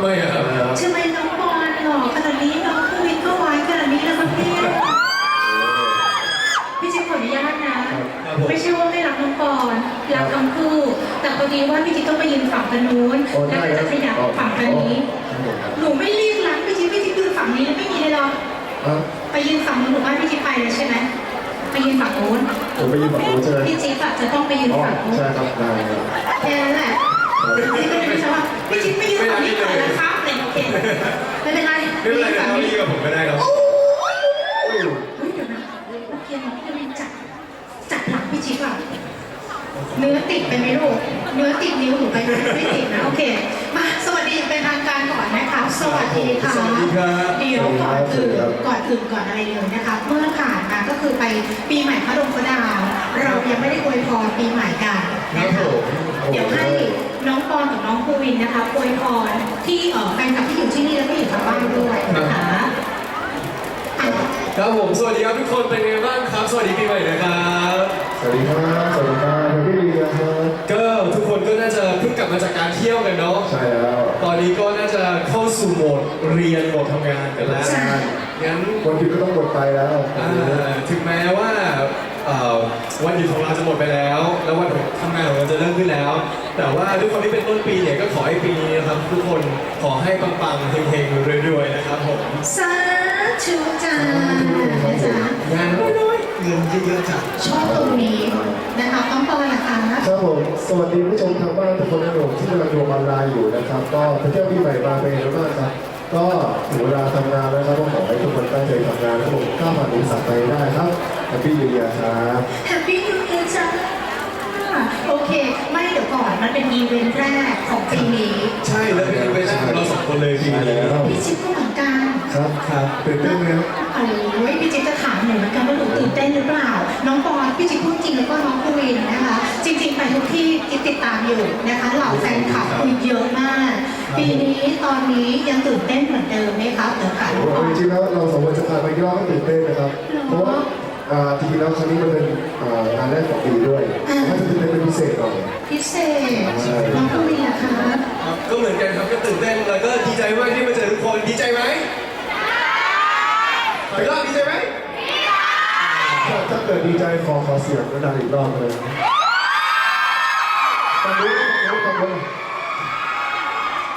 ำไมอะครับทำไมน้องบอลหล่อขนาดนี้น้องภูวินก็หวานขนาดนี้แล้วครับพี่พี่จิ๊บขออนุญาตนะครับผมไม่ใช่ว่าไม่รักน้องบอลรักทั้งคู่ แต่พอดีว่าพี่จิ๊บต้องไปยืนฝั่งกันนู้นโอ้แล้วได้ก็ครัจะบขยับฝั่งกันนี้ครับผมหนูไม่รีบรักพี่จิ๊บพี่จิ๊บยืนฝั่งนี้แล้วไม่มีเลยหรอกอะไปยืนฝั่งนู้นหนูว่าพี่จิ๊บไปเลยใช่ไหมไปยืนฝั่งนู้นผมไปยืนฝั่งนู้นใช่ไหมพี่จิ๊บอะจะต้องไปยืนอ๋อฝั่งนู้นใช่ครับได้ครับแค่นั้นแหละพี่จิ๊บก็ ไม่ใช่ว่าพี่จิ๊บไปยืนฝั่งนี้ก่อนนะครับอะไรโอเคไม่เป็นไรไม่เป็นไรยืนะฝั่งเขานี้ดีกับผมก็ได้ครับ โอ้ยเฮ้ยเดี๋ยวนะโอเคน้องจะมีจัดจัดหลังพี่จิ๊บอะเนื้อติดไปไหมลูก เนื้อติดนิ้วหนูไปไหมไม่ติดนะโอเค มาสวัสดีเป็นทางการก่อนนะคะ สวัสดีค่ะ สวัสดีครับเดี๋ยวก่อนอื่นก่อนอื่นก่อนอะไรเลยนะคะ เมื่อผ่านมาก็คือไปปีใหม่พระดงพระดาว เรายังไม่ได้อวยพรปีใหม่กัน ครัคะบผมเดี๋ยวให้น้องปอนกับน้องภูวินนะคะอวยพรที่เอ่อแฟนคลับที่อยู่ที่นี่แล้วก็อยู่ทางบ้านด้วยนะคะอะครับผมสวัสดีครับทุกคนเป็นไงบ้างครับ สวัสดีปีใหม่นะครับสวัสดีครับสวัสดีครับพี่ลีนะครับก็ทุกคนก็น่าจะเพิ่งกลับมาจากการเที่ยวกันเนาะใช่แล้ว ตอนนี้ก็น่าจะเข้าสู่โหมดเรียนโหมดทำงานกันแล้วใช่งั้น วันหยุดก็ต้องหมดไปแล้ว อ่าถึงแม้ว่าเอ่อ วันหยุดของเราจะหมดไปแล้ว แล้ววันทำงานของเราจะเริ่มขึ้นแล้ว แต่ว่าด้วยความที่เป็นต้นปีเนี่ยก็ขอให้ปีนี้นะครับทุกคนขอให้ปังๆเฮงๆรวยๆนะครับผมสาธุจ้านะจ๊ะงานน้อยๆเงินเยอะๆจ้ะชอบตรงนี้นะคะต้องปอนนะคะครับผมสวัสดีผู้ชมทางบ้านทุกคนนะผมที่กำลังดูออนไลน์อยู่นะครับ ก็ไปเที่ยวปีใหม่มาเป็นยังไงบ้างครับก็ถึงเวลาทำงานแล้วครับก็ขอให้ทุกคนตั้งใจทำงานครับผมก้าวผ่านอุปสรรคไปได้ครับ แฮปปี้นิวเยียร์ครับแฮปปี้นิวเอียร์จ้าโอเค ไม่เดี๋ยวก่อนมันเป็นอีเวนต์แรกของปีนี้ใช่แล้วเป็นไปได้ของเราสองคนเลยปีใช่นี้แล้วพี่จิ๊บก็เหมือนกัน ครับครับตื่นเต้นไหมครับโอ้ยพี่จิ๊บจะถามหนูเหมือนกันว่าหนูตื่นเต้นหรือเปล่า น้องปอนพี่จิ๊บพูดจริงแล้วก็น้องภูวินนะคะ จริง ๆ ไปทุกที่จิ๊บติดตามอยู่นะคะเหล่าแฟนคลับคุยเยอะมาก ปีนี้ตอนนี้ยังตื่นเต้นเหมือนเดิมไหมคะเดี๋ยวค่ะน้องปอจนริงๆแล้วเราสองคนจะพาไปย่อก็ตื่นเต้นนะครับ เพราะว่า อ่าจริงๆแล้วครั้งนี้มันเป็นอ่างานแรกของปีด้วยมันจะตื่นเต้นเป็นพิเศษหน่อยพิเศษน้องภูวินนะคะ ครับก็เหมือนกันครับก็ตื่นเต้นแล้วก็ดีใจมากที่มาเจอทุกคนดีใจไหมขออีกรอบดีใจไหมถ้าถ้าเกิดดีใจขอขอเสียงดังๆอีกรอบเลยตอนนี้ตอนนี้ตอนนี้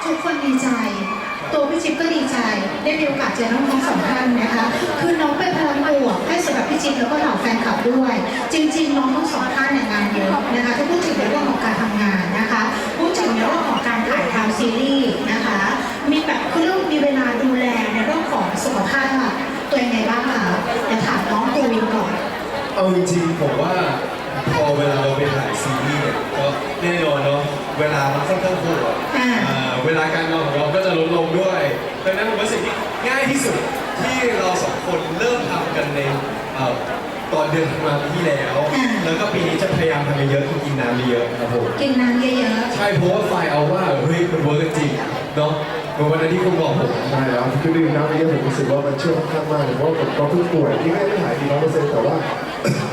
ทุกคนดีใจ ตัวพี่จิ๊บก็ดีใจ ได้มีโอกาสเจอน้องทั้งสองท่านนะคะ คือน้องเป็นพลังบวกให้สำหรับพี่จิ๊บแล้วก็เหล่าแฟนคลับด้วย จริง ๆ น้องทั้งสองท่านเนี่ยงานเยอะนะคะถ้าพูดถึงในเรื่องของการทำงานนะคะพูดถึงในเรื่องของการถ่ายทำซีรีส์นะคะ มีแบบคือเรื่องมีเวลาดูแลในเรื่องของสุขภาพตัวยังไงบ้างคะเดี๋ยวถามน้องปูวินก่อนเอาจริงๆผมว่า พอเวลาเราไปถ่ายซีรีส์เนี่ยก็แน่นอนเนาะเวลามันค่อนข้างโหดอ่า อ่าเวลาการนอนของเราก็จะลดลงด้วยดังนั้นผมว่าสิ่งที่ง่ายที่สุดที่เราสองคนเริ่มทำกันในเอ่อตอนเดือนธันวาคมที่แล้วแล้วก็ปีนี้จะพยายามทำให้เยอะคือกินน้ำเยอะๆครับผม กินน้ำเยอะๆใช่เพราะว่าไฟล์เอาว่าเฮ้ยมันเวิร์กจริงเนาะเหมือนวันนั้นที่คุณบอกผมใช่แล้วคือดื่มน้ำเยอะผมรู้สึกว่ามันช่วยค่อนข้างมากเลยเพราะว่าผมก็เพิ่งป่วยที่ไม่ได้หายดีร้อยเปอร์เซ็นต์แต่ว่าอะอั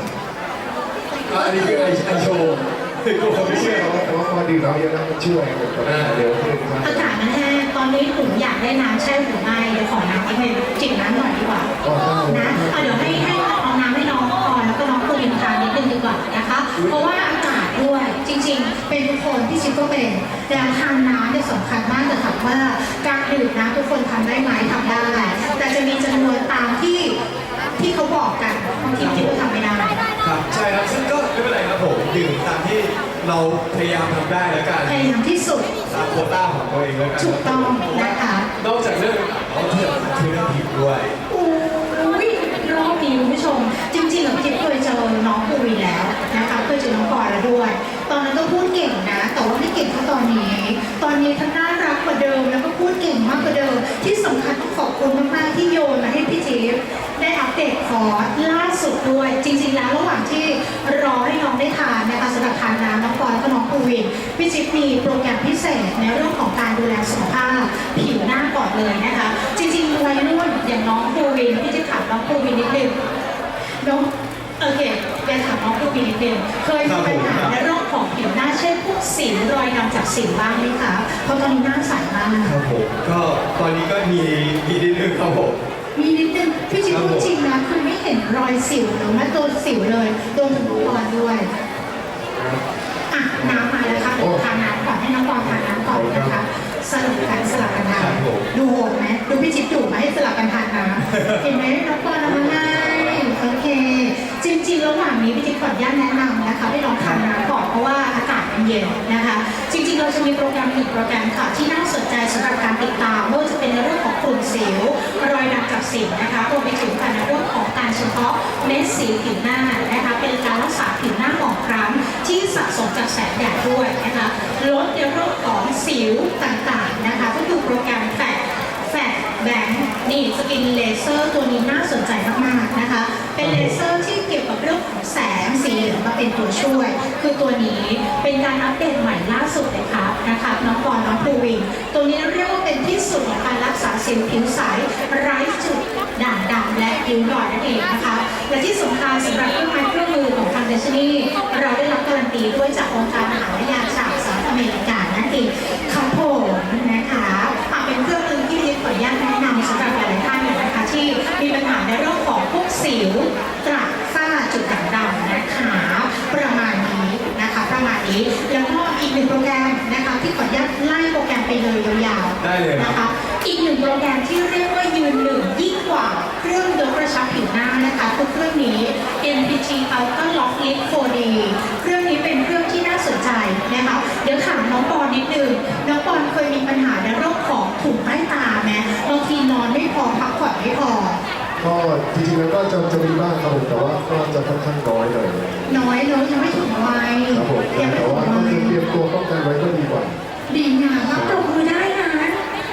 นนี้คือไอไอโชว์คือกูไม่ไม่เชื่เชื่ออว่าแต่ว่าพอดื่มน้ำเยอะแล้วมันช่วยผมกับเร็วขึ้นครับอากาศมันแห้งตอนนี้หนูอยากได้น้ำแช่หรือไม่เดี๋ยวขอน้ำนิดนึงจิบน้ำหน่อยดีกว่า ก็ได้นะเอาเดี๋ยวให้ให้เอาน้ำให้น้องก่อนแล้วก็น้องคุรินทานนิดนึงดีกว่านะคะ เพราะว่าอากาศด้วยจริงๆ เป็นทุกคนที่ชิปก็เป็นแล้วทานน้ำเนี่ยสำคัญมากแต่ถามว่าการดื่มน้ำทุกคนทำได้ไหมทำได้ แต่จะมีจำนวนตามที่ที่เขาบอกกันบางทีที่ก็ทำไม่ได้ ครับใช่ครับซึ่งก็ไม่เป็นไรครับผมดื่มตามที่เราพยายามทำได้แล้วกันพยายามที่สุดตามโควต้าของตัวเองแล้วกันถูกต้องนะคะนอกจากเรื่องเราเที่ยวคือเรื่องผิดด้วยโอ้ยรอบนี้คุณผู้ชม จริงๆกับจิ๊บเคยเจอน้องปูวีแล้วนะคะเคยเจอน้องปอยแล้วด้วย ตอนนั้นก็พูดเก่งนะ แต่ว่าไม่เก่งเท่าตอนนี้ ตอนนี้ทั้งน่ารักกว่าเดิมแล้วก็พูดเก่งมากกว่าเดิมที่สำคัญต้องขอบคุณมากๆที่โยนมาให้พี่จิ๊บ ได้อัปเดตคอร์สล่าสุดด้วย จริง ๆ แล้วระหว่างที่รอให้น้องได้ทานนะคะสำหรับทานน้ำน้องปอยแล้วก็น้องปูวินพี่จิ๊บมีโปรแกรมพิเศษในเรื่องของการดูแลสุขภาพผิวหน้าก่อนเลยนะคะ จริงๆวัยรุ่นอย่างน้องปูวินพี่จิ๊บถามน้องปูวินนิดนึงน้องโอเคเดี๋ยวถามน้องปูวินนิดนึงเคยมีปัญหาในเรื่องของผิวหน้าเช่นพวกสิวรอยดำจากสิวบ้างไหมคะเพราะตอนนี้หน้าใสมากครับผมก็ตอนนี้ก็มีมีนิดนึงครับผม มีนิดนึงพี่จิ๊บพูดจริงนะคือไม่เห็นรอยสิวหรือแม้ตัวสิวเลยโดนถึงตัวด้วยอะน้ำมาแล้วค่ะเดี๋ยวทานน้ำก่อนให้น้องปอนทานน้ำก่อนนะคะสลับกันสลับกันทานครับผมดูโหดไหมดูพี่จิ๊บดูมาให้สลับกันทานน้ำเห็นไหมน้องปอนเอามาให้โอเค จริงๆระหว่างนี้พี่จิ๊บขออนุญาตแนะนำนะคะให้ลองทานน้ำ เย็นนะคะ จริงๆ เราจะมีโปรแกรมอีกโปรแกรมค่ะ ที่น่าสนใจสำหรับการติดตามไม่ว่าจะเป็นในเรื่องของกลุ่มสิว รอยดำจากสิวนะคะรวมไปถึงการในเรื่องของการเฉพาะเม็ดสีผิวหน้านะคะเป็นการรักษาผิวหน้าหมองคล้ำที่สะสมจากแสงแดดด้วยนะคะลดในเรื่องของสิวต่างๆนะคะก็คือโปรแกรมแฟดแฟดแบงค์ นี่สกินเลเซอร์ตัวนี้น่าสนใจมากๆนะคะ เป็นเลเซอร์ที่เกี่ยวกับเรื่องของแสงสีเหลืองมาเป็นตัวช่วย คือตัวนี้เป็นการอัปเดตใหม่ล่าสุดเลยครับนะคะน้องปอนน้องภูวินตัวนี้เรียกว่าเป็นที่สุดของการรักษาสิวผิวใสไร้จุดด่างดำและริ้วรอยนั่นเองนะคะและที่สำคัญสำหรับเครื่องไม้เครื่องมือของทางเดชนีเราได้รับการันตีด้วยจากองค์การอาหารและยาจากสหรัฐอเมริกานั่นเอง สิวกระฝ้าจุดด่างดำนะคะประมาณนี้นะคะประมาณนี้แล้วก็อีกหนึ่งโปรแกรมนะคะที่ขออนุญาตไล่โปรแกรมไปเลยยาวๆได้เลยครับ นะคะอีกหนึ่งโปรแกรมที่เรียกว่ายืนหนึ่งยิ่งกว่าเครื่องยกกระชับผิวหน้านะคะคือเครื่องนี้ NPT Ultra Lock l i f 4D เครื่องนี้เป็นเครื่องที่น่าสนใจนะคะเดี๋ยวถามน้องปอนนิดนึงน้องปอนเคยมีปัญหาในเรื่องของถุงใต้ตาไหมบางทีนอนไม่พอพักผ่อนไม่พอ ก็จริงๆแล้วก็จะจะมีบ้างครับผมแต่ว่าก็จะค่อนข้างน้อยหน่อยน้อยเนอะยังไม่ถึงวัยครับผมยังไม่แต่ถึงว่าวัก็ยคือเตรียมตัวป้องกันไว้ก็ดีกว่า ดีงามมากปรบมือได้นะ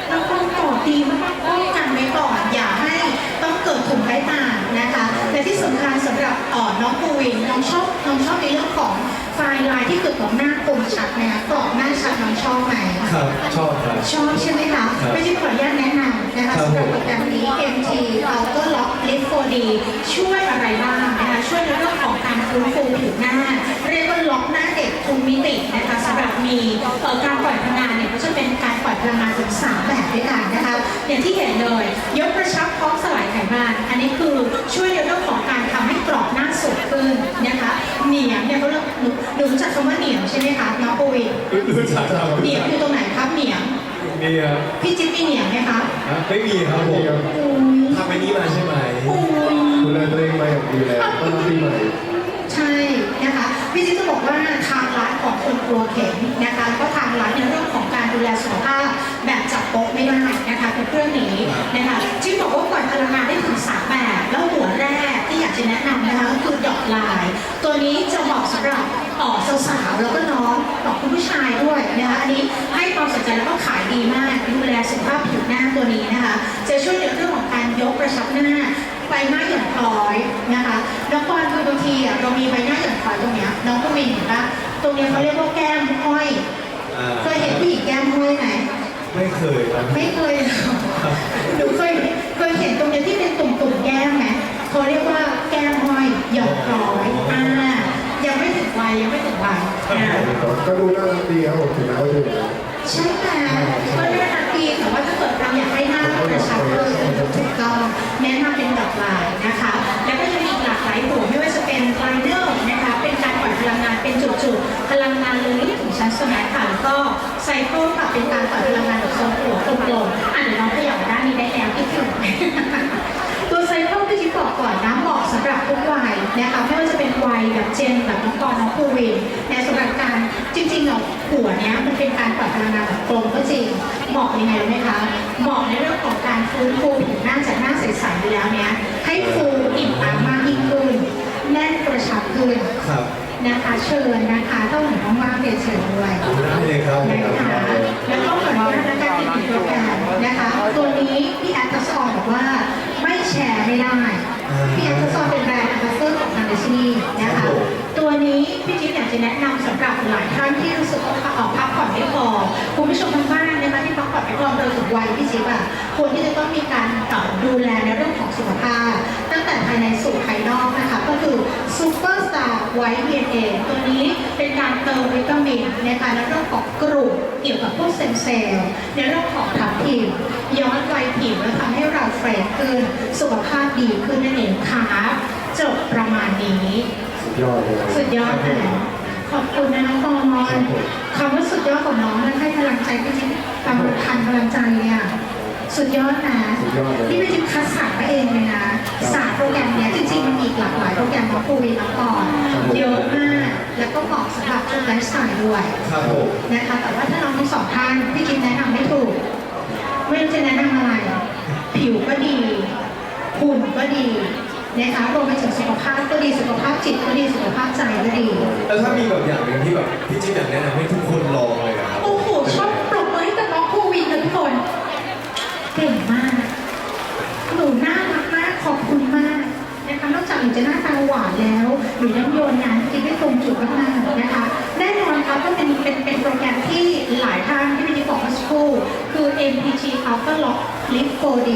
แล้วความตอบดีมากๆป้องกันไว้ก่อนอย่าให้ต้องเกิดถุงใต้ตานะคะและที่สำคัญสำหรับเอ่อน้องปูวินน้องชอบน้องชอบในเรื่องของไฟลายที่เกิดของหน้าคมชัดไหมคะกรอบหน้าชัดน้องชอบไหมครับชอบครับ ชอบใช่ไหมคะครับไม่ใช่ขออนุญาตแนะนำนะคะครับสำหรับโปรแกรมนี้ MT Auto Lock Lift 4D ช่วยอะไรบ้างนะคะช่วยในเรื่องของการฟื้นฟูผิวหน้า เรียกว่าล็อกหน้าเด็กทุกมิตินะคะสำหรับมีเอ่อการปล่อยพลังงานเนี่ยก็จะเป็นการปล่อยพลังงานถึงสามแบบด้วยกันนะคะอย่างที่เห็นเลย ยกกระชับพร้อมสลายไขมันอันนี้คือช่วยในเรื่องของการทำให้กรอบหน้าสดขึ้นนะคะเหนียงเนี่ยเขาเรียกหนูหนูรู้จักคำว่าเหนียงใช่ไหมคะน้องโอวิน รู้จักครับเหนียงอยู่ตรงไหนครับเหนียง มีครับพี่จิ๊บมีเหนียงไหมคะฮะไม่มีครับผมอุ้ยทำไอ้นี้มาใช่ไหมอุ้ย ดูแลตัวเองมาอย่างดีแล้วต้อนรับปีใหม่ใช่นะคะพี่จิ๊บจะบอกว่าทางร้านของคนกลัวเข็มนะคะแล้วก็ทางร้านในเรื่องของการดูแลสุขภาพแบบจับ โป๊ะไม่ได้นะคะเป็นเครื่องนี้นะคะจิ๊บบอกว่าปล่อยพลังงานได้ถึงสามแบบแล้วหัวแรกที่อยากจะแนะนำนะคะก็คือดอกลาย ตัวนี้จะเหมาะสำหรับเอ่อสาวๆแล้วก็น้องของคุณผู้ชายด้วยนะคะอันนี้ให้ความสนใจแล้วก็ขายดีมากดูแลสุขภาพผิวหน้าตัวนี้นะคะจะช่วยในเรื่องของการยกกระชับหน้าใบหน้าหย่อนคล้อยนะคะน้องปอนคือบางทีอะเรามีใบหน้าหย่อนคล้อยตรงเนี้ยน้องก็มีเห็นปะตรงเนี้ยเขาเรียกว่าแก้มห้อยอ่าเคยเห็นผู้หญิงแก้มห้อยไหม ไม่เคยครับ ไม่เคยหรอกหนูเคยเคยเห็นตรงเนี้ยที่เป็นตุ่มๆแก้มไหมเขาเรียกว่าแก้มห้อยหย่อนคล้อยอ่ายังไม่ถึงวัยยังไม่ถึงวัยอ่า ก็ดูน่ารักดีครับผมถึงแม้ว่าจะอยู่นะใช่ไหมก็น่ารักดีแต่ว่าถ้าเกิดเราอยากให้หน้ากระชับเพิ่มถูกต้องแนะนำเป็นดอกลายนะคะ แล้วก็จะมีอีกห ลากลายหัวไม่ว่าจะเป็นไลเนอร์นะคะ เป็นการปล่อยพลังงานเป็นจุดๆพลังงานเลยถึงชั้นสมาร์ทค่ะแล้วก็ไซโครค่ะเป็นการปล่อยพลังงานแบบทรงหัวกลมๆอ่านน้องขยับมาด้านนี้ได้แล้วที่ถึงตัวไซเคิลที่จิ๊บบอกก่อนนะเหมาะสำหรับทุกวัยนะคะไม่ว่าจะ แบบเจนแบบน้องกรน้องภูวินในสำหรับการจริงๆเนาะหัวเนี้ยมันเป็นการปล่อยพลังงานแบบตรงก็จริงเหมาะยังไงรู้ไหมคะเหมาะในเรื่องของการฟื้นฟูผิวหน้าจากหน้าใสๆไปแล้วเนี้ยให้ฟูอิ่มตามมากยิ่งขึ้นแน่นกระชับขึ้นครับนะคะเชิญนะคะต้องเห็นว่างๆเรียนเชิญด้วยได้เลยครับนะคะแล้วก็ขออนุญาตนะคะอีกหนึ่งโปรแกรมนะคะ ตัวนี้พี่แอดทัสซอนบอกว่าไม่แชร์ไม่ได้ พี่แอดทัสอบเป็นแบรนด์แอมบาสเตอร์ของทางเดชินีนะคะ ตัวนี้พี่จิ๊บอยากจะแนะนำสำหรับหลายท่านที่รู้สึกว่าออกพักผ่อนไม่พอคุณผู้ชมทางบ้านนะคะที่พักผ่อนไม่พอโดยถึงวัยพี่จิ๊บอะควรที่จะต้องมีการเอ่อดูแลในเรื่องของสุขภาพ ตั้งแต่ภายในสู่ภายนอกนะคะก็คือซูเปอร์สตาร์ไวท์ DNA ตัวนี้เป็นการเติมวิตามินนะคะในเรื่องของกลุ่มเกี่ยวกับพวกเซลล์เซลล์ในเรื่องของทับผิวย้อนวัยผิวและทำให้เราเฟรชขึ้น สุขภาพดีขึ้นนั่นเองค่ะจบประมาณนี้ ยอดเลยสุดยอดเลยขอบคุณนะน้องปอนคำว่าสุดยอดของน้องนั้นให้พลังใจพี่จิ๊บกำลังทันพลังใจเลยอะสุดยอดนะสุดยอดเลย นี่พี่จิ๊บคัดสรรมาเองเลยนะสามโปรแกรมเนี้ยจริงๆมันมีอีกหลากหลายโปรแกรมของปูวีมาก่อนเยอะมาก แล้วก็เหมาะสำหรับทุกไลฟ์สไตล์ด้วย ครับผม นะคะแต่ว่าถ้าน้องทั้งสองท่านพี่จิ๊บแนะนำไม่ถูกไม่รู้จะแนะนำอะไร ผิวก็ดีหุ่นก็ดี นะคะรวมไปถึงสุขภาพก็ดีสุขภาพจิตก็ดีสุขภาพใจก็ดี แล้วถ้ามีแบบอย่างหนึ่งที่แบบพี่จิ๊บอยากแนะนำให้ทุกคนลองเลยอะครับโอ้โหชอบปรบมือให้กับน้องภูวินเลยทุกคนเก่งมากหนูน่ารักมากขอบคุณมากนะคะนอกจากหนูจะหน้าตาหวานแล้วหนูยังโยนงานที่ได้ตรงจุดมากๆนะคะแน่นอนครับก็เป็นเป็นเป็นโปรแกรมที่หลายท่านที่พี่จิ๊บบอกเมื่อสักครู่คือ MPG Ultra Lock Lift 4D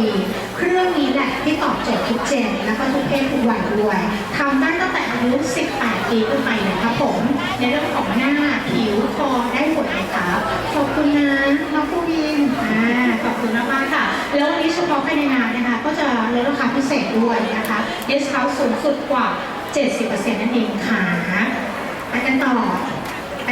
เครื่องนี้แหละที่ตอบโจทย์ทุกเจน แล้วก็ทุกเพศทุกวัยด้วยทำได้ตั้งแต่อายุ 18 ปีขึ้นไปเลยครับผม ในเรื่องของหน้าผิวคอได้หมดเลยครับขอบคุณนะน้องภูวินอ่าขอบคุณมากๆค่ะ แล้ววันนี้เฉพาะภายในงานนะคะ ก็จะลดราคาพิเศษด้วยนะคะดิสคาวสูงสุดกว่า 70%นั่นเองค่ะไปกันต่อ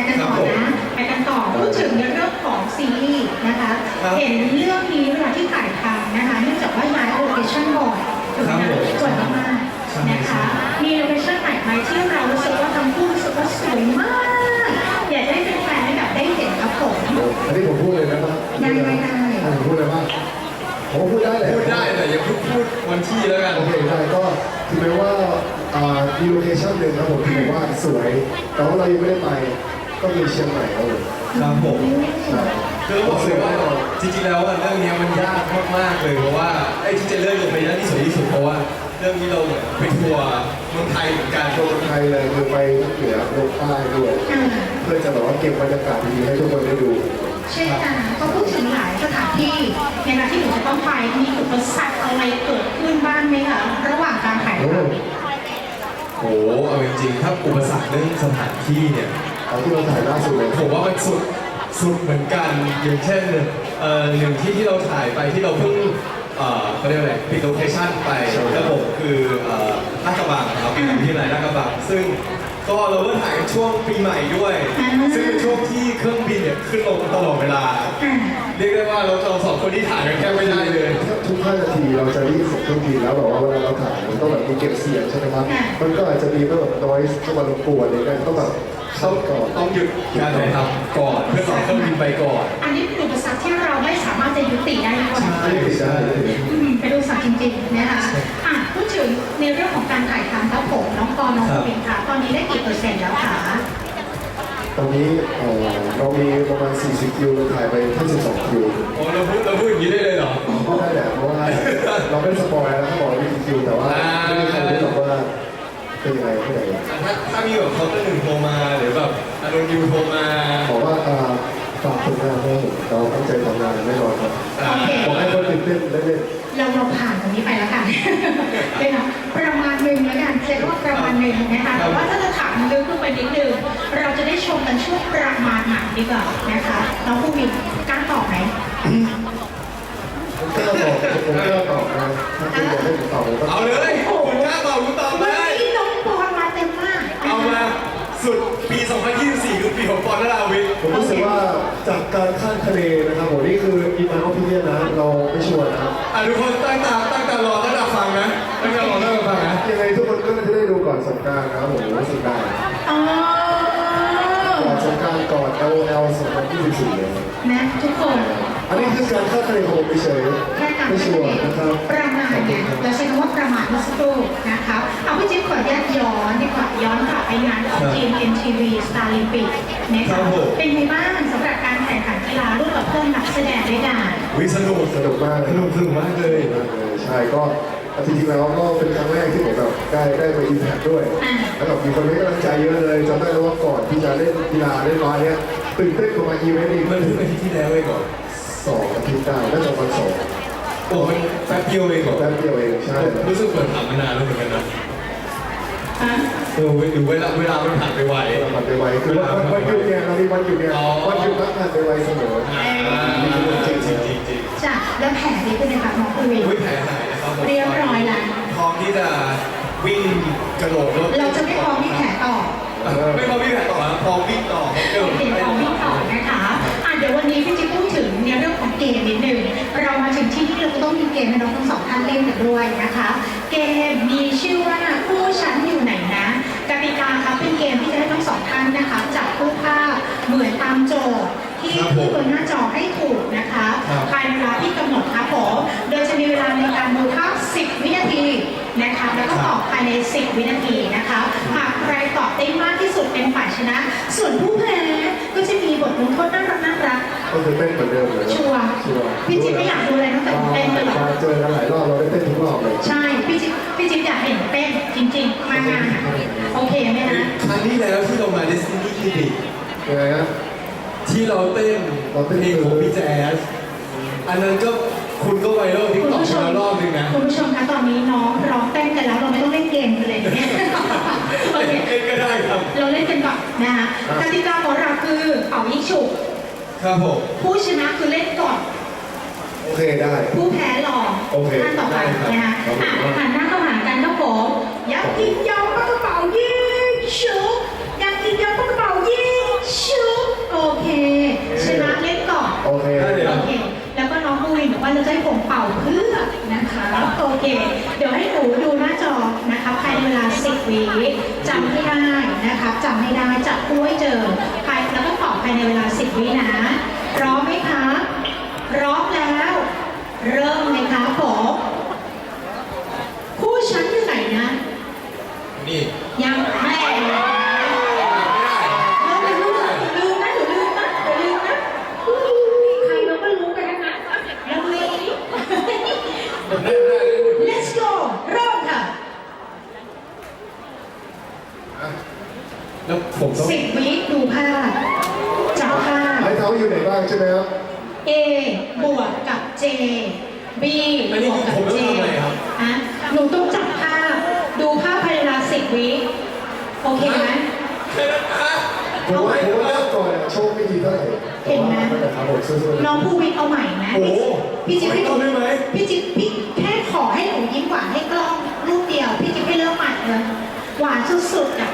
กันต่อนะไปกันต่อพูดถึงในเรื่องของซีรีส์นะคะ ครับเห็นเรื่องนี้เวลาที่ถ่ายทำนะคะเนื่องจากว่าย้ายโลเคชั่นบ่อยถูกไหมครับผมสวยมากๆนะคะมีโลเคชั่นไหนไหมที่เรารู้สึกว่าทั้งคู่รู้สึกว่าสวยมากอยากจะให้แฟนๆได้แบบได้เห็นครับผม อันนี้ผมพูดเลยนะครับได้ได้ได้ผมพูดเลยว่าผมพูดได้แหละ พูดได้แต่อย่าเพิ่งพูดวันที่แล้วกัน โอเคได้ก็ถึงแม้ว่าอ่ามีโลเคชั่นหนึ่งครับผมที่บอกว่าสวยแต่ว่าเรายังไม่ได้ไป ก็มีเชียงใหม่ครับผมครับผม ใช่คือบอกเลยว่าจริงๆแล้วอะเรื่องเนี้ยมันยากมากๆเลยเพราะว่าไอ้ที่จะเลือกโรงพยาบาลที่สวยที่สุดเพราะว่าเรื่องนี้เราเหมือนไปทัวร์เมืองไทยเหมือนกันโดนไทยเลยคือไปเหนือลงใต้ด้วย อ่าเพื่อจะแบบว่าเก็บบรรยากาศดีๆให้ทุกคนได้ดูเช่นกันก็พูดถึงหลายสถานที่ในการที่หนูจะต้องไปมีอุปสรรคอะไรเกิดขึ้นบ้างไหมคะระหว่างการถ่ายทำโอ้โหเอาจริงๆถ้าอุปสรรคเรื่องสถานที่เนี่ย เอาที่เราถ่ายล่าสุดเลยผมว่ามันสุดสุดเหมือนกันอย่างเช่นเอ่อหนึ่งที่ที่เราถ่ายไปที่เราเพิ่งเอ่อเขาเรียกว่าอะไรปิดโลเคชั่นไประบบคือเอ่อลาดกระบังครับที่ไหนลาดกระบังซึ่งก็เราก็ถ่ายช่วงปีใหม่ด้วย วงที่เครื่องบินเนี่ยขึ้นลงตลอดเวลาอ่าเรียกได้ว่าเราเราสองคนที่ถ่ายกันแค่ไม่ได้เลย ทุก5นาทีเราจะรีบส่งเครื่องบินแล้วแบบว่าเวลาเราถ่ายมันต้องแบบมีเก็บเสียงใช่ไหมครับ มันก็อาจจะมีแบบ noise เข้ามารบกวนอะไรกันต้องแบบต้เข้าองก่อนต้องหยุดการถ่ายทำก่อนเพื่อรอเครื่องบินไปก่อน อันนี้เป็นอุปสรรคที่เราไม่สามารถจะยุติได้ทุกคนไม่ได้ใช่อืมเป็นอุปสรรคจริงๆนะคะอะพูดถึงในเรื่องของการถ่ายทำครับผมน้องปอน้องครับปินค่ะ ตอนนี้ได้กี่เปอร์เซ็นต์แล้วคะต อนนี้เอ่อเรามีประมาณ 40 คิวเราถ่ายไปแค่12 คิวโอ้เราพูดเราพูดอย่างนี้ได้เลยเหรอ ก็ได้แหละเพราะว่าเราไม่ได้สปอยแล้วเขาบอกว่ามีกี่คิวแต่ว่าไม่มีใครรู้หรอกว่าเป็นยังไงที่ไหนถ้าถ้ามีแบบเขาตัวหนึ่งโทรมาหรือแบบอารมณ์ยูโทรมาบอกว่าอ่าฝากผลงานด้วยผมเราตั้งใจทำงานแน่นอนครับอ่าบอกให้คนตื่นเต้นเล่นเราเราผ่านตรงนี้ไปแล้วกันนะคะประมาณหนึ่งแล้วกันเซ็นว่าประมาณหนึ่งนะคะแต่ว่าถ้าจะถาม ลึกขึ้นไปนิดนึงเราจะได้ชมกันช่วงประมาณไหนดีกว่านะคะน้องผู้วินกล้ารตอบไหมๆผมกล้าตอบผมกล้าตอบนะถ้าคุณอยากให้ผมตอบผมก็เอาเลยคุณกล้าตอบคุณตอบเลวันยนี้น้องปอนมาเต็มมากเอามาสุดปี 2024 คือปีของปอนด์นราวิทย์ผมรู้สึกว่าจากการคาดคะเนนะครับผมนี่คืออีมาออฟฟิเนียนะ เราไม่ชัวร์นะครับ อะทุกคนตั้งตาตั้งตารอตั้งตาฟังนะตั้งตารอตั้ง ตานะยังไงทุกคนก็จะได้ดูก่อนสงกรารนะครับผมรู้สึกได้อ๋อก่อนสงกรารก่อน LOL 2024เลยนะทุกคน อันนี้คือการคาดคะเนของผมเฉยแค่การไม่ชัวร์นะครับประมาณเนี่ยเราใช้คำว่าประมาณเมื่อสักครู่นะคะเอาพี่จิ๊บขออนุญาตย้อนดีกว่าย้อนกลับไปงานของทีม MTV Star Olympic นะคะเป็นไงบ้างสำหรับการแข่งขันกีฬาร่วมกับเพื่อนนักแสดงด้วยกัน วิสนุกสนุกมากเลยสนุกสนุกมากเลย มากเลยใช่ก็ จริงๆแล้วก็เป็นครั้งแรกที่ผมแบบได้ได้ไปอินแพคด้วยอ่าแล้วแบบมีคนให้กำลังใจเยอะเลยจำได้แล้วว่าก่อนที่จะเล่นกีฬาเล่นร้อยเนี่ยตื่นเต้นกว่ามาอีเวนต์อีกมันเพิ่งอาทิตย์ที่แล้วเองเหรอสองอาทิตย์ได้น่าจะวันสองโอ้มันแป๊บเดียวเองเหรอแป๊บเดียวเองใช่ผมรู้สึกเหมือนถามมานานแล้วเหมือนกันนะอะเออหรือเวลาเวลามันผ่านไปไวเราผ่านไปไวคือว่าวันวันหยุดเนี่ยเรามีวันหยุดเนี่ยอ๋อวันหยุดมักผ่านไปไวเสมออ่าจริงจริงจริงจริงจ้ะแล้วแผลนี้เป็นยังไงคะน้องปุ้ยอุ้ยแผลหาย นะครับผมเรียบร้อยแล้ว พร้อมที่จะวิ่งกระโดดรถเราจะไม่พร้อมมีแผลต่อไม่พร้อมวิ่งแผลต่อนะพร้อมวิ่งต่อพร้อมเดินเดี๋ยวเราวิ่งต่อนะคะอะเดี๋ยววันนี้พี่จิ๊บพูดถึงในเรื่องของเกมนิดนึงเรามาถึงที่ที่เราก็ต้องมีเกมให้น้องทั้งสองท่านเล่นกันด้วยนะคะ เกมมีชื่อว่าคู่ฉันอยู่ นะคะแล้วก็ตอบภายใน 10 วินาทีนะคะ หากใครตอบได้มากที่สุดเป็นฝ่ายชนะ ส่วนผู้แพ้ก็จะมีบทลงโทษน่ารักน่ารักก็คือเต้นเหมือนเดิมเลยชัวร์ชัวร์พี่จิ๊บไม่อยากดูอะไรตั้งแต่เต้นเลยเหรอมาเจอกันหลายรอบเราได้เต้นทุกรอบเลยใช่พี่จิ๊บพี่จิ๊บอยากเห็นเต้นจริง ๆ มางานอะโอเคไหมนะครั้งที่แล้วที่เรามาดิสนีย์คลินิกยังไงฮะที่เราเต้นเราเต้นเพลงของพี่แจ๊สอันนั้นก็ คุณก็ไวรัลทิกคุณตอกผู้ชมามแล้วรอบนึงนะคุณผู้ชมคะตอนนี้น้องร้องเต้นกันแล้วเราไม่ต้องเล่นเกมกันเลยเนี่ยโอเคเล่นก็ได้ครับ เราเล่นกันก่อนนะคะกติกาของเราคือเป่ายิงฉุบครับผมผู้ชนะคือเล่นก่อน โอเคได้ ผู้แพ้รอโอเค ท่านต่อไปได้ครับนะคะครับผมอะ เค เดี๋ยวให้หนูดูหน้าจอนะคะภายในเวลา 10วิจำให้ได้นะคะจำให้ได้จับคู่ให้เจอภายแล้วก็ตอบภายในเวลา 10วินะพร้อมไหมคะพร้อมแล้ว เริ่มเลยค่ะผมคู่ฉันอยู่ไหนนะ นี่ ยังแม่เราไปรู้ลืมนะเดี๋ยวลืมนะเดี๋ยวลืมนะอุ๊ยใครเราก็รู้กันนะเราเลย Let's go เริ่มค่ะ แล้ว ผมต้องสิบวิดูภาพจับภาพไอ้เท้าอยู่ไหนบ้างใช่ไหมครับ A บวกกับ J B อันนี้คือผมต้องทำอะไรครับอะหนูต้องจับภาพ ดูภาพภายในเวลาสิบวิโอเคไหมผมว่าผมว่าเริ่มก่อนอะโชคไม่ดีเท่าไหร่เห็นไหมแต่ครับผมสู้ๆน้องภูวิทย์เอาใหม่นะ โอ้โหพี่จิ๊บให้เอาได้ไหม พี่จิ๊บพี่แค่ขอให้หนูยิ้มหวานให้กล้องรูปเดียว พี่จิ๊บให้เริ่มใหม่เลยหวานสุดๆอะ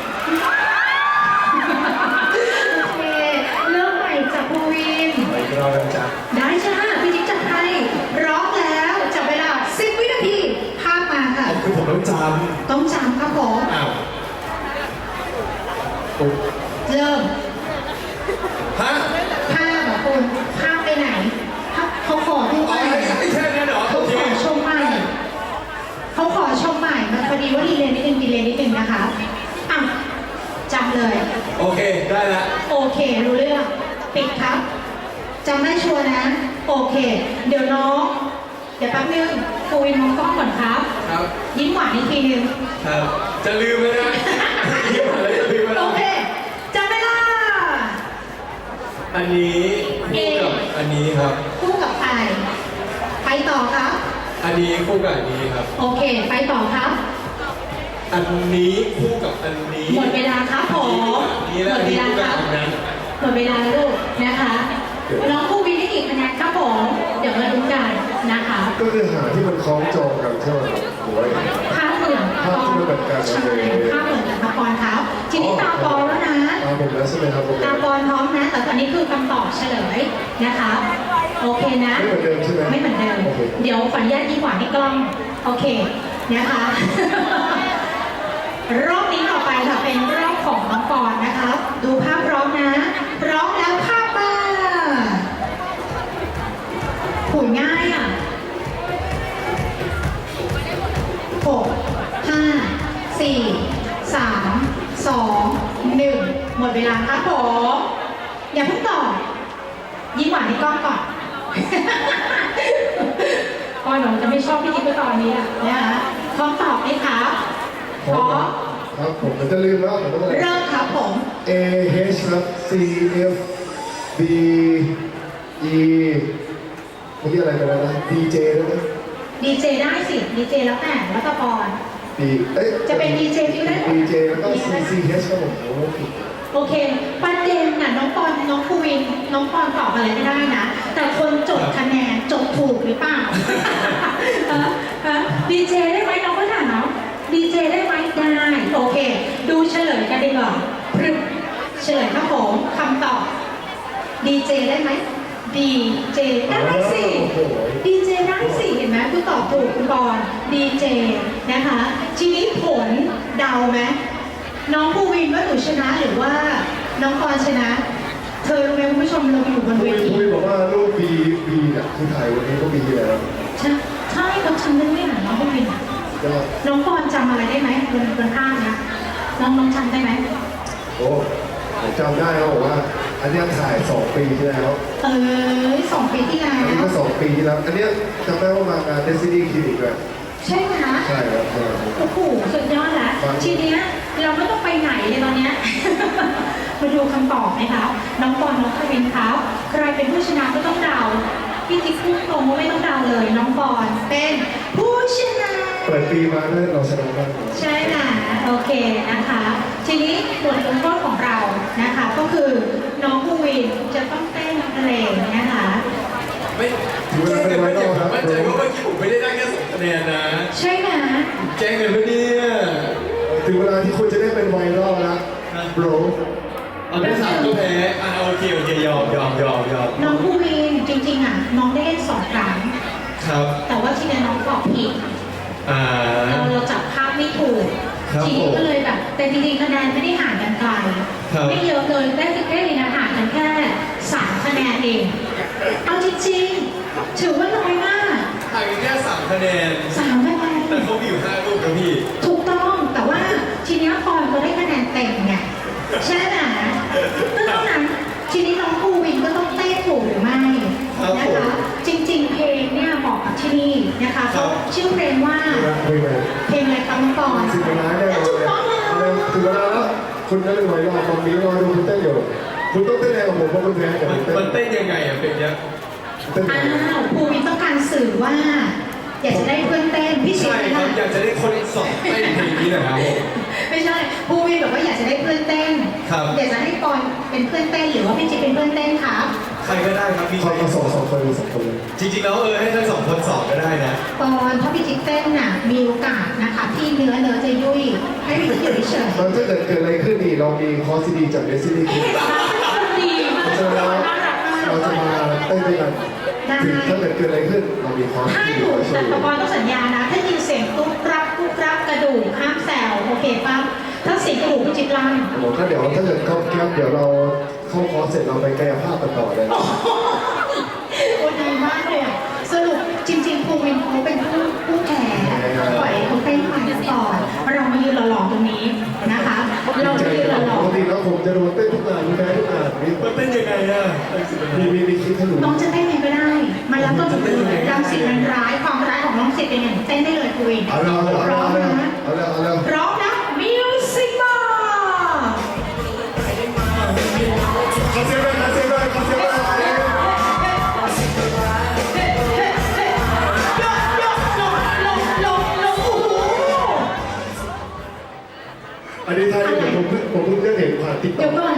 โอเคเริ่มใหม่จากภูวิน ไปเรากันจ้ะได้จ้าพี่จิ๊บจัดให้พร้อมแล้วจับเวลา 10 วินาทีภาพมาค่ะเอาคือผมต้องจต้องจำครับผมำอ้าวเริ่มฮะภาพของคุณภาพไปไหนภาพเขาขอดูอ๋ใหอม่ไอ้แค่นั้นเหรอเขาโอเคขอชมใหม่เขาขอชมใหม่มันพอดีว่าดีเลยนิดนึงดีเลยนิดนึงนะคะอะจำเลย โอเคได้ละโอเครู้เรื่อง ปิดครับ จำได้ชัวร์นะ โอเค เดี๋ยวน้อง เดี๋ยวแป๊บนึงคุยมองกล้องก่อนครับ ครับ ยิ้มหวานอีกทีนึง ครับ จะลืมไหมนะยิ้มอะไรจะลืมไหมโอนะเคจำเวลาอันนี้คู่กับอันนี้ครับ คู่กับใครไปต่อครับ อันนี้คู่กับอันนี้ครับ โอเค ไปต่อครับ อันนี้คู่กับอันนี้หมดเวลาครับผมนี่หแล้วมอัดนเวนี้ลาคู่คกับรับ อันนั้น หมดเวลาลูกนะคะ น้องผู้วินได้กี่คะแนนครับผม เดี๋ยวมาดูกันนะคะก็คือหาที่มันคล้องจองกันใช่ไหมครับหรือว่ายังไงภาพเหมือนภาพที่มันเหมือนกันใช่ภาพเหมือนกันครับปอนครับทีนี้ตาปอนแล้วนะ ตามผมแล้วใช่ไหมครับผมตาปอนพร้อมนะ แต่ตอนนี้คือคำตอบเฉลยนะคะ โอเคนะ ไม่เหมือนเดิมใช่ไหมไม่เหมือนเดิมโอเคเดี๋ยวขออนุญาตยิ้มหวานให้กล้อง โอเค นะคะ รอบนี้ต่อไปค่ะเป็นรอบของน้องปอนนะคะ ดูภาพพร้ 4 3 2 1 หมดเวลาครับผมอย่าเพิ่งตอบยิ้มหวานให้กล้องก่อนพ่อหนูจะไม่ชอบพี่ยิ้มตอนนี้อะนะคะพร้อมตอบไหมคะพร้อมครับผมจะลืมแล้วผมต้องอะเริ่มครับผม A H ครับ C F B E เมื่อกี้อะไรกันนะ D J ได้ไหม DJ ได้สิ DJ แล้วแต่แล้วก็ปอน ดีเอ้ยจะเป็น DJ ที่ได้ดีเจแล้วก็ CCH ครับผมโอ้โหผิดโอเค ประเด็นน่ะน้องปอนน้องภูวิน น้องปอนตอบอะไรไม่ได้นะ แต่คนจดคะแนนจดถูกหรือเปล่าดีเจได้ไหมน้องก็ถามเนาะดีเจได้ไหมได้ โอเค ดูเฉลยกันดีกว่าพรึบเฉลยครับผมคำตอบดีเจได้ไหม ดีเจได้สิโอ้โหดีเจได้สิเห็นไหมคุณตอบถูกคุณบอลดีเจนะคะ ทีนี้ผลเดาไหมน้องภูวินว่าหนูชนะหรือว่าน้องปอนชนะ เธอรู้ไหมคุณผู้ชมเราอยู่บนคุเวยทีคุยบอกว่ารูปบีบีเนี่ยคือถ่ายวันนี้ก็บีแล้วใช่ใช่เขาจำได้ไหมน้องภูวินก็น้องปอนจำอะไรได้ไหมบนบนภาพนะน้องน้องจำได้ไหมโอ้ผมจำได้เขาบอกว่า อันเนี้ยถ่ายสองปีที่แล้ว เออสองปีที่แล้อันนี้ว ก็สองปีที่แล้ว อันเนี้ยจำได้ว่ามางานเดซิดี้คลินิกด้วยใช่ไหมคะ ใช่ครับใช่ครับโอ้โหสุดยอดแล้วครับ ทีเนี้ยเราไม่ต้องไปไหนเลยตอนเนี้ย มาดูคำตอบไหมคะน้องปอนน้องคารินครับใครเป็นผู้ชนะก็ต้องเดาพี่จิ๊กพูดตรงว่าไม่ต้องเดาเลย น้องปอนเป็นผู้ชนะ เปิดปีมาได้เราชนะบ้างใช่นะโอเคนะคะ ทีนี้บทลงโทษของเรานะคะ ก็คือน้องภูวินจะต้องเต้นเพลงนะคะไม่แจ้งกันไม่เดี๋ยวผมมั่นใจว่าเมื่อกี้ผมไม่ได้ได้แค่สองคะแนนนะใช่ไหมแจ้งกันปะเนี่ยถึงเวลาที่คุณจะได้เป็นไวรัลแล้วโบรเอาได้สามก็แพ้อ่าโอเคโอเคยอมยอมยอมยอมน้องภูวินจริงๆอะน้องได้เล่นสองครั้งครับ แต่ว่าทีนี้น้องตอบผิด อ่า เราเราจับภาพไม่ถูกครับทีนี้ผมก็เลยแบบแต่จริงๆคะแนนไม่ได้ห่างกันไกลครับ ไม่เยอะเลยได้แค่เลยนะห่างกันแค่สามคะแนนเองเอาจริงๆถือว่าน้อยมากห่างกันแค่สามคะแนน สามคะแนน แต่เขามีอยู่ห้าลูกนะพี่ ถู ชื่อเพลงว่า คุยไปเพลงอะไรคะน้องปอนสิบเวลาแน่นอนถูกต้องเลแล้ยวถึงเวลาแล้วคุณจะเป็นไวรัลตอนนี้รอดูคุณเต้นอยู่ คุณต้องเต้นแรงกว่าผมเพราะคุณแพ้แต่มัผนมเต้นมันเต้นยังไงอะเป็นเนี้ยเต้นอ้าวภูวินต้องการสื่อว่า อยากจะได้เพื่อนเต้นพี่ชิใช่ไหมครัคะบอยากจะได้คนสองเต้นเพลงนี้หนะครับผม ไม่ใช่ภูวินบอกว่าอยากจะได้เพื่อนเต้นครับ อยากจะให้ปอนเป็นเพื่อนเต้นหรือว่าพี่จิ๊บเป็นเพื่อนเต้นครับ ใครก็ได้ครับพี่เขามาสองสองคนสองคนเลยจริงๆแล้วเออให้ทั้งสองคนสอบก็ได้นะปอนถ้าพี่จิ๊บเต้นน่ะมีโอกาสนะคะที่เนื้อเนื้อจะยุ่ยให้พี่จิ๊บอยู่เฉยมันถ้าเกิดเกิดอะไรขึ้นนี่เรามีคอร์สดีจากเดซิดี้คลินิกๆดีมากเพราะฉะนั้นแล้วน่ารักมากเราจะมาเต้นด้วยกันถึงถ้าเกิดเกิดอะไรขึ้นเรามีคอร์สถ้าที่หนูคอยช่วแต่ยปอนต้องสัญญานะ ถ้ายินเสียงตุ๊บรับตุ๊บรับกระดูกห้ามแซวโอเคป่ะถ้าเสียงกระดูกพี่จิ๊บลั่นผมก็เดี๋ยวถ้าเกิดเขาแก๊ปเดี๋ยวเรา เข้าคอร์สเสร็จเราไปกายภาพกันต่อเลยโอ้ดีมากเลยอะสรุปจริงๆภูวินเขาเป็นผู้ผู้แพ้ปล่อยให้เขาเต้นไปก่อนเรามายืนหล่อๆตรงนี้นะคะ เราใจมายืนหล่ปอกติแล้วผมจะโดนเต้นทุกงานแพ้ทุกงานนี่มันเต้นยังไงอะเต้นสิบนามีทีมีมีคลิปให้ดูๆน้องจะเต้นยังไงก็ได้ มันแล้วก็ถึงรังสิตมันร้ายความร้ายของน้องสิทธิ์เป็นอย่างเต้นได้เลยภูวินเอาเร็วเอาพร้อมเร็วนะเอาเร็วเอาเร็วพร้อม อเสียงหน่อยขอเสียงหน่อยขอเสียงหน่อยอันนี้ท่าที่ผมเพิ่งผมเพิ่งได้เห็นผ่านติ๊กต็เดี๋อยกวก่อน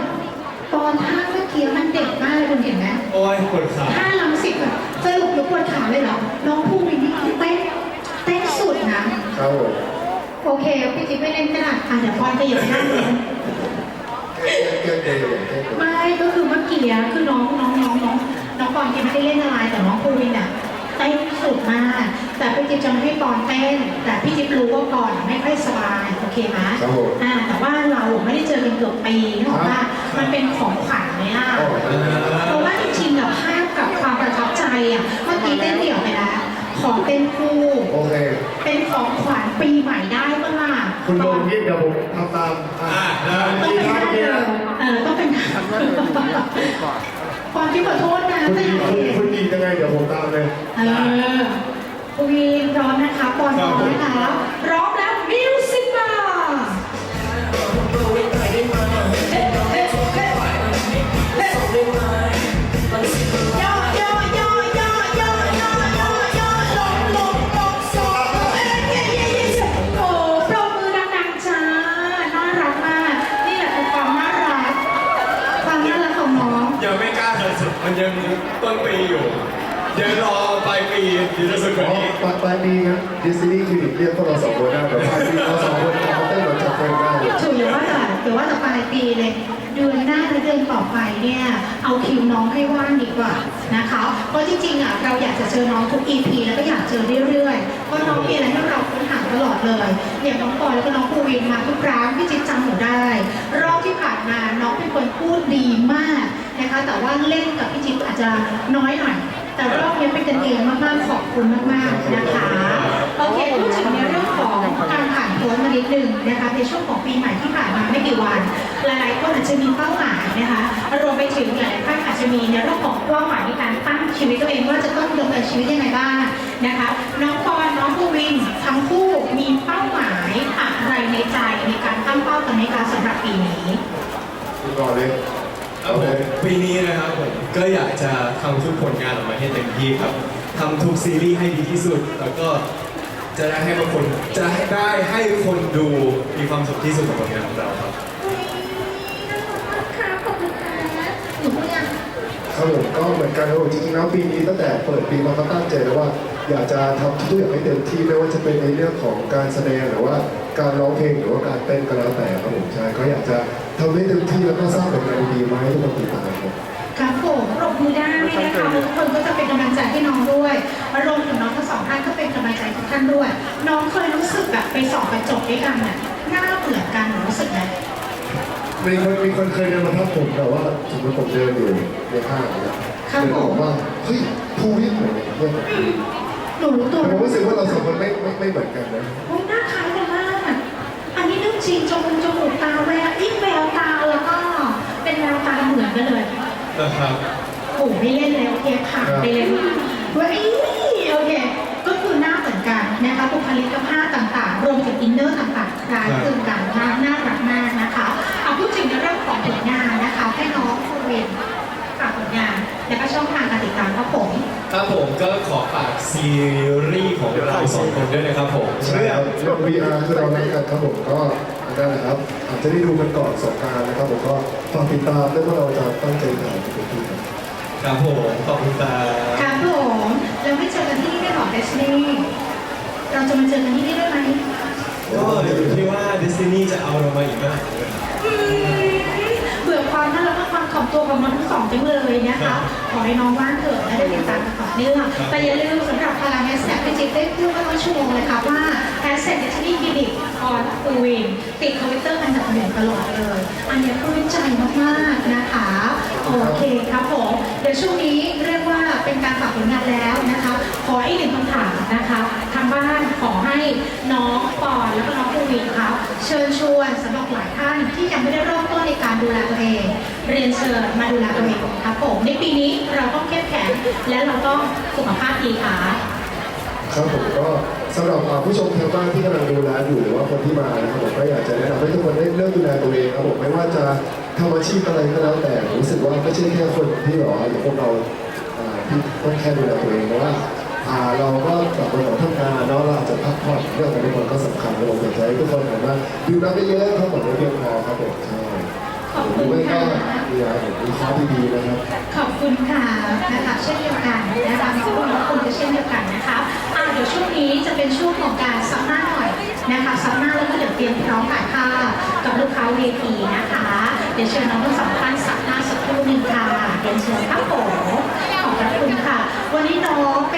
ตอนท่าเมื่อกี้มันเด็กมากเลยคุณเห็นไหมโอ้ยปวดขาท่าลังสิตแบบสรุปยกปวดขาเลยเหรอน้องภูมินี่คือเต้นเต้นสุดนะ ครับผมโอเคพี่จิ๊บไม่เล่นก็ได้อะเดี๋ยวพรจะอยู่ข้างนึงแก้ เกมอย่างแก้เกมไม่ก็คือเมื่อกี้อะคือน้องน้องน้องน้องน้องปอนกินไม่ได้เล่นอะไรแต่น้องภูมิน่ะเต้นสุดมาก แต่พี่จิ๊บจะไม่ให้ปอนเต้น แต่พี่จิ๊บรู้ว่าปอนไม่ค่อยสบายโอเคไหมครับผมอ่าแต่ว่าเราไม่ได้เจอกันเกือบปีนึกออกปะมันเป็นของขวัญไหมล่ะเพราะว่าจริงๆกับภาพกับความประทับใจอะเมื่อกี้เต้นเดี่ยวไปแล้ว ขอเป็นคู่โอเค เป็นของขวัญปีใหม่ได้เมื่อล่ะคุณโดนยิงเดี๋ยวผมทำตามอ่าต้องมีเป็นท่าท่าเดีเดิยวมเออต้องเป็นท่าความที่ขอโทษนะคุณแต่ดีคุณคุณดียังไงเดี๋ยวผมตามเลย เออคุวีพร้อมนะคะปอนพร้อมนะคะพร้อม ปีเดี๋ยวจะสุดกปลายปีนะดิสนีย์คลินิกเรียกพวกเราสองคนได้เดี๋ยวปลายปีเราสองคนกลับมาเต้นเหมือนจับเต้นได้เลยถือว่าแต่ถือว่าแต่ปลายปีเลยเดือนหน้าและเดือนต่อไปเนี่ยเอาคิวน้องให้ว่างดีกว่านะคะ เพราะจริงๆอะเราอยากจะเจอน้องทุก EP แล้วก็อยากเจอเรื่อยๆเพราะน้องมีอะไรให้เราค้นหาตลอดเลยอย่างน้องปอยแล้วก็น้องภูวินมาทุกร้านพี่จิ๊บจำหนูได้ รอบที่ผ่านมาน้องเป็นคนพูดดีมากนะคะ แต่ว่าเล่นกับพี่จิ๊บอาจจะน้อยหน่อย แต่รอบนี้เป็นกันเองมากๆขอบคุณมากๆนะคะโอเคพูดถึงในเรื่องของการผ่านพ้นมานิดนึงนะคะในช่วงของปีใหม่ที่ผ่านมาไม่กี่วัน หลายๆคนอาจจะมีเป้าหมายนะคะรวมไปถึงหลายๆท่านอาจจะมีในเรื่องของเป้าหมายในการตั้งชีวิตตัวเองว่าจะต้องดำเนินชีวิตยังไงบ้างนะคะน้องปอนน้องภูวินทั้งคู่มีเป้าหมายอะไรในใจในการตั้งเป้ากันในการสำหรับปีนี้คุณรอเลย ครับผมปีนี้นะครับผมก็อยากจะทำทุกผลงานออกมาให้เต็มที่ครับทำทุกซีรีส์ให้ดีที่สุด แล้วก็จะได้ให้บางคนจะให้ได้ให้คนดูมีความสุขที่สุดกับผลงานของเราครับค่ะขอบคุณค่ะหนูพูดยังครับผมก็เหมือนกันครับผมจริงๆแล้วปีนี้ตั้งแต่เปิดปีมาก็ตั้งใจแล้วว่า อยากจะทำทุกอย่างให้เต็มที่ไม่ว่าจะเป็นในเรื่องของการแสดงหรือว่าการร้องเพลงหรือว่าการเต้นก็แล้วแต่ครับผมใช่ก็อยากจะ ทำให้เต็มที่แล้วก็สร้างผลงานดีๆมาให้ทุกคนติดตามครับครับผมปรบมือได้นะคะทุกคนก็จะเป็นกำลังใจให้น้องด้วยรวมถึงน้องทั้งสองท่านก็เป็นกำลังใจทุกท่านด้วย น้องเคยรู้สึกแบบไปส่องกระจกด้วยกันน่ะหน้าเหมือนกันหนูรู้สึกไหมมีคนมีคนเคยเดินมาทักผมแต่ว่าสมมติผมเดินอยู่ในห้างเนี่ยเดินบอกว่าเฮ้ยภูวิทย์เหมือนเพื่อนผมหนูรู้ตัวแต่ผมรู้สึกว่าเราสองคนไม่ไม่ไม่เหมือนกันนะโอ้ยหน้าคล้ายกันมาก อันนี้เรื่องจริงจมูกจมูกตาแววยิ่งแววตาแล้วก็เป็นแววตาเหมือนกันเลยนะครับโอ้ไม่เล่นแล้วโอเคผ่านไปเลยเว้ยโอเคก็คือหน้าเหมือนกันนะคะบุคลิกภาพต่างๆ รวมถึงอินเนอร์ต่างๆคล้ายคลึงกันมากน่ารักมากนะคะเอาพูดถึงในเรื่องของผลงานนะคะให้น้องคูเวนฝากผลงานแล้วก็ช่องทางการติดตามครับผมครับผมก็ขอฝากซีรีส์ของเราสองคนด้วยนะครับผมใช่เรื่องครับ VR คือเราในกันครับผมก็ นั่นแหละครับอาจจะได้ดูกันก่อนสงกรารนะครับผมก็ฝากติดตามด้วยว่าเราจะตั้งใจถ่ายทุกที่ครับครับผมขอบคุณครัคบรับผมแล้วไม่เจอกันที่นี่ได้หรอเดสนีเราจะมาเจอกันที่นี่ได้ไหมก็อยู่ที่ว่าดิสนีย์จะเอาเรามาอีกเมื่อไหร่ด้วยครับ เบื่อความ น่ารักและความถ่อมตัวของน้องทั้งสองจังเลยนะคะ ขอให้น้องว่างเถิดและได้ติดตามกันต่อเนื่องแต่อย่าลืมสำหรับพลังแฮชแท็กพี่จิ๊บได้พูดมาตั้งชั่วโมงเลยค่ะว่าแฮชแท็กที่นี่คลินิกออนอูวินติดทวิตเตอร์อันดับหนึ่งตลอดเลย อันนี้ปลื้มใจมากๆนะคะโอเคครับผมเดี๋ยวช่วงนี้เรียกว่าเป็นการฝากผลงานแล้วนะคะ ขออีกหนึ่งคำถามนะคะ ทางบ้านขอให้น้องปอนแล้วก็น้อง วินครับเชิญชวนสำหรับหลายท่านที่ยังไม่ได้เริ่มต้นในการดูแลตัวเอง เรียนเชิญมาดูแลตัวเองครับผมในปีนี้เราต้องเข้มแข็งและเราต้องสุขภาพดีค่ะครับผมก็สำหรับผู้ชมทางบ้านที่กำลังดูแลอยู่หรือว่าคนที่มานะครับผมก็อยากจะแนะนำให้ทุกคนได้เริ่มดูแลตัวเองครับผมไม่ว่าจะทำอาชีพอะไรก็แล้วแต่รู้สึกว่าไม่ใช่แค่คนที่หรออย่างพวกเราอ่าที่ต้องแค่ดูแลตัวเองเพราะว่า อ่าเราก็กลับมาของทำงานเนาะเราอาจจะพักผ่อนเรื่องของทุกคนก็สำคัญเราอยากจะให้ทุกคนหันมาดูน้ำได้เยอะๆครับผมไม่เพียงพอครับผมใช่ขอบคุณไม่ก็ค่ะ มีอะไรมีคอร์สดีๆนะครับ ขอบคุณค่ะนะคะเช่นเดียวกันนะคะขอบคุณทุกคนก็เช่นเดียวกันนะคะอะเดี๋ยวช่วงนี้จะเป็นช่วงของการซักหน้าหน่อยนะคะซักหน้าแล้วก็เดี๋ยวเตรียมพร้อมถ่ายภาพกับลูกค้า VIP นะคะ เดี๋ยวเชิญน้องทั้งสองท่านซักหน้าสักครู่หนึ่งค่ะเรียนเชิญครับผมขอบพระคุณค่ะ วันนี้น้องเป็น